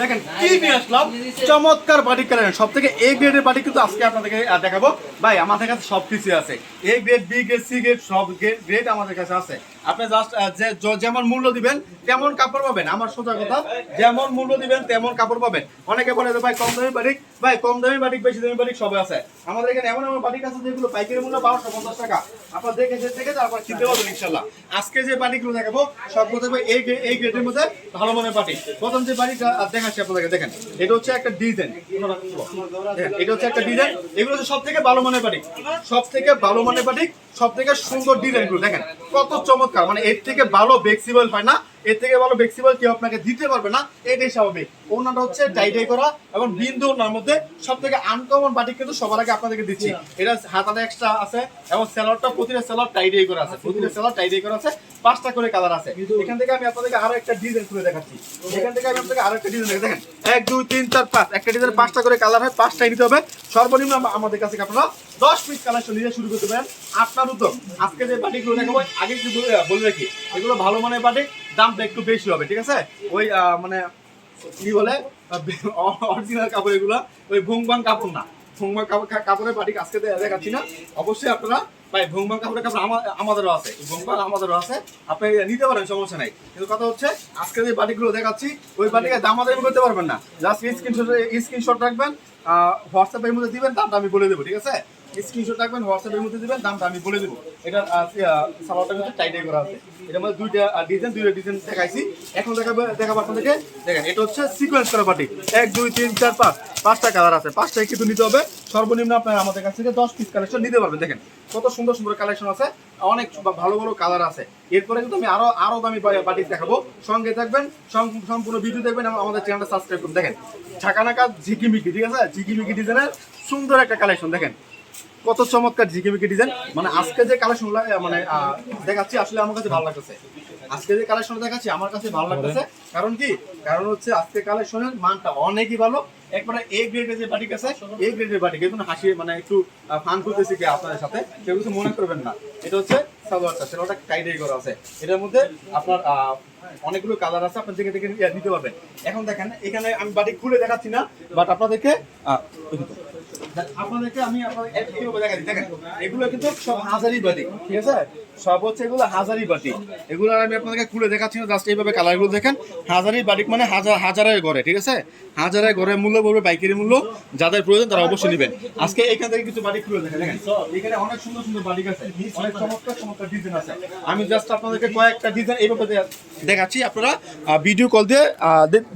দেখেন, কি নিয়ে আসলাম? চমৎকার সব থেকে এ কিন্তু আজকে দেখাবো। ভাই, আমাদের কাছে সব কিছু আছে। A grade B grade C grade সব গ্রেড আমাদের কাছে আছে। আপনি জাস্ট যেমন মূল্য দিবেন তেমন কাপড় পাবেন। আমার সোজা কথা যেমন মূল্য দিবেন তেমন কাপড় পাবেন। অনেকে বলে যে ভাই কম দামি বাটিক ভাই কম দামি বাটিক বেশি দামি বাটিক সবে আছে। আমাদের এখানে এমন এমন বাটিক আছে যেগুলো পাইকারি মূল্য বারোশো পঞ্চাশ টাকা। আপনার দেখে যে দেখে তারপর কিনতে পারবেন ইনশাল্লাহ। আজকে যে বাটিগুলো দেখাবো সবগুলো দেখবে এই এই গ্রেডের মধ্যে ভালো মানের বাটি প্রথম যে আহ, দেখাচ্ছি আপনাদেরকে দেখেন। এটা হচ্ছে একটা ডিজাইন। এটা হচ্ছে একটা ডিজাইন। এগুলো হচ্ছে সব থেকে ভালো মানের বাটি সব থেকে ভালো মানের বাটি সব থেকে সুন্দর ডিজাইনগুলো দেখেন কত চমৎকার। মানে এর থেকে ভালো ফ্লেক্সিবল হয় না এর থেকে ভালো ফ্লেক্সিবল কেউ আপনাকে দিতে পারবে না এটাই স্বাভাবিক। ওনাটা হচ্ছে ডাইডাই করা এবং বিন্দু ওনার মধ্যে সব থেকে আনকমন বাটি কিন্তু সবার আগে আপনাদেরকে দিচ্ছি। এটা হাতাটা এক্সট্রা আছে এবং সেলারটা প্রতিটা সেলার টাইডাই করা আছে। প্রতিটা সেলার টাইডাই করা আছে পাঁচটা করে কালার আছে। এখান থেকে আমি আপনাদেরকে আরও একটা ডিজাইন খুলে দেখাচ্ছি। এখান থেকে আমি আপনাদেরকে আরও একটা ডিজাইন দেখেন এক দুই তিন চার পাঁচ। একটা ডিজাইন পাঁচটা করে কালার হয় পাঁচটাই নিতে হবে। সর্বনিম্ন আমাদের কাছে আপনারা দশ পিস কালেকশন নিয়ে শুরু করতে পারেন? আপনার উদ্যোগ। আজকে যে বাটিগুলো দেখাবো, আগে একটু বলে রাখি, এগুলো ভালো মানের বাটি, দামটা একটু বেশি হবে, ঠিক আছে? ওই মানে কি বলে অরিজিনাল কাপড় এগুলো, ওই ভুংবাং কাপড় না। ভুংবাং কাপড়ের বাটি আজকে দেখাচ্ছি না। অবশ্যই আপনারা ভাই ভুংবাং কাপড়ের কাপড় আমাদেরও আছে। ভুংবাং আমাদেরও আছে। আপনি নিতে পারেন, সমস্যা নাই। কিন্তু কথা হচ্ছে, আজকে যে বাটিগুলো দেখাচ্ছি, ওই বাটিকে আমাদের করতে পারবেন না। জাস্ট স্ক্রিনশট স্ক্রিনশট রাখবেন হোয়াটসঅ্যাপের মধ্যে দিবেন, দামটা আমি বলে দেবো, ঠিক আছে? স্ক্রিনশট রাখবেন হোয়াটসঅ্যাপের মধ্যে দিবেন, দামটা আমি বলে দেবো। এটা সালোয়ারটা কিন্তু টাইটাই করা আছে। এটার মধ্যে দুইটা ডিজাইন দুইটা ডিজাইন দেখাইছি। এখন দেখাবো দেখাবো আপনাদেরকে দেখেন, এটা হচ্ছে সিকোয়েন্স করা বাটি এক, দুই, তিন, চার, পাঁচ। পাঁচটা কালার আছে। পাঁচটাই কিন্তু নিতে হবে। সর্বনিম্ন আপনারা আমাদের কাছ থেকে দশ পিস কালেকশন নিতে পারবেন। দেখেন, কত সুন্দর সুন্দর কালেকশন আছে। অনেক ভালো ভালো কালার আছে। এরপরে কিন্তু আমি আরও আরও দামি বাটি দেখাবো। সঙ্গে থাকবেন সম্পূর্ণ ভিডিও দেখবেন আমাদের চ্যানেলটা সাবস্ক্রাইব করুন দেখেন, ঝাঁকানাকা ঝিকিমিকি, ঠিক আছে? ঝিকিমিকি ডিজাইনের সুন্দর একটা কালেকশন দেখেন কত চমৎকার ঝিকিমিকি ডিজাইন মানে আজকে যে কালেকশন মানে দেখাচ্ছি আসলে আমার কাছে ভালো লাগতেছে। আজকে যে কালেকশন দেখাচ্ছি আমার কাছে ভালো লাগতেছে। কারণ কি? কারণ হচ্ছে আজকে কালেকশনের মানটা অনেকই ভালো। একবারে এ গ্রেডের যে বাটিক আছে এ গ্রেডের বাটিক। এখন হাসি মানে একটু ফান করতেছি কি আপনাদের সাথে? কেউ কিছু মনে করবেন না। এটা হচ্ছে সালোয়ারটা সেটা টাইটাই করা আছে। এটার মধ্যে আপনার আহ, অনেকগুলো কালার আছে আপনার দেখে দেখে নিতে পারবেন। এখন দেখেন এখানে আমি বাটি খুলে দেখাচ্ছি না বাট আপনাদেরকে। সব হচ্ছে এগুলো এগুলো আমি খুলে দেখাচ্ছি না, জাস্ট এইভাবে কালারগুলো দেখেন। হাজারি মানে হাজার, হাজারের ঘরে, ঠিক আছে? হাজারের ঘরে মূল্য পড়বে পাইকারি মূল্য, যাদের প্রয়োজন তারা অবশ্যই নেবেন। আজকে এখান থেকে কিছু বাটি খুলে দেখেন এখানে অনেক সুন্দর সুন্দর আছে আমি জাস্ট আপনাদেরকে কয়েকটা ডিজাইন এইভাবে দেখাচ্ছি, আপনারা ভিডিও কল দিয়ে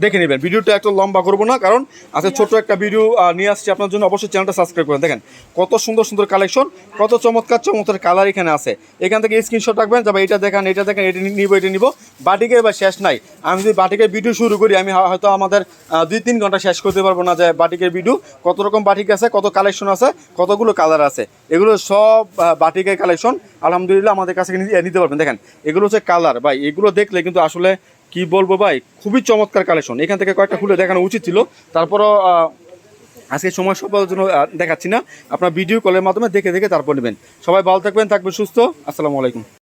দেখে নেবেন। ভিডিওটা একটু লম্বা করব না, কারণ আজকে ছোট একটা ভিডিও নিয়ে আসছি আপনার জন্য। অবশ্যই চ্যানেলটা সাবস্ক্রাইব করেন। দেখেন, কত সুন্দর সুন্দর কালেকশন কত চমৎকার চমৎকার কালার এখানে আছে। এখান থেকে স্ক্রিনশট রাখবেন, যাবে এটা দেখেন এটা দেখেন, এটা নিব এটা নিব। বাটিকের বা শেষ নাই। আমি যদি বাটিকের ভিডিও শুরু করি, আমি হয়তো আমাদের দুই তিন ঘণ্টা শেষ করতে পারব না যে বাটিকের ভিডিও কত রকম বাটিক আছে, কত কালেকশন আছে, কতগুলো কালার আছে। এগুলো সব বাটিকের কালেকশন আলহামদুলিল্লাহ আমাদের কাছে নিতে পারবেন। দেখেন, এগুলো হচ্ছে কালার ভাই, এগুলো দেখলে কিন্তু আসলে কি বলব ভাই, খুবই চমৎকার কালেকশন এখান থেকে কয়েকটা খুলে দেখানো উচিত ছিল। তারপরও আজকে সময় সবার জন্য দেখাচ্ছি না। আপনার ভিডিও কলের মাধ্যমে দেখে দেখে তারপর নেবেন। সবাই ভালো থাকবেন থাকবেন সুস্থ। আসসালামু আলাইকুম।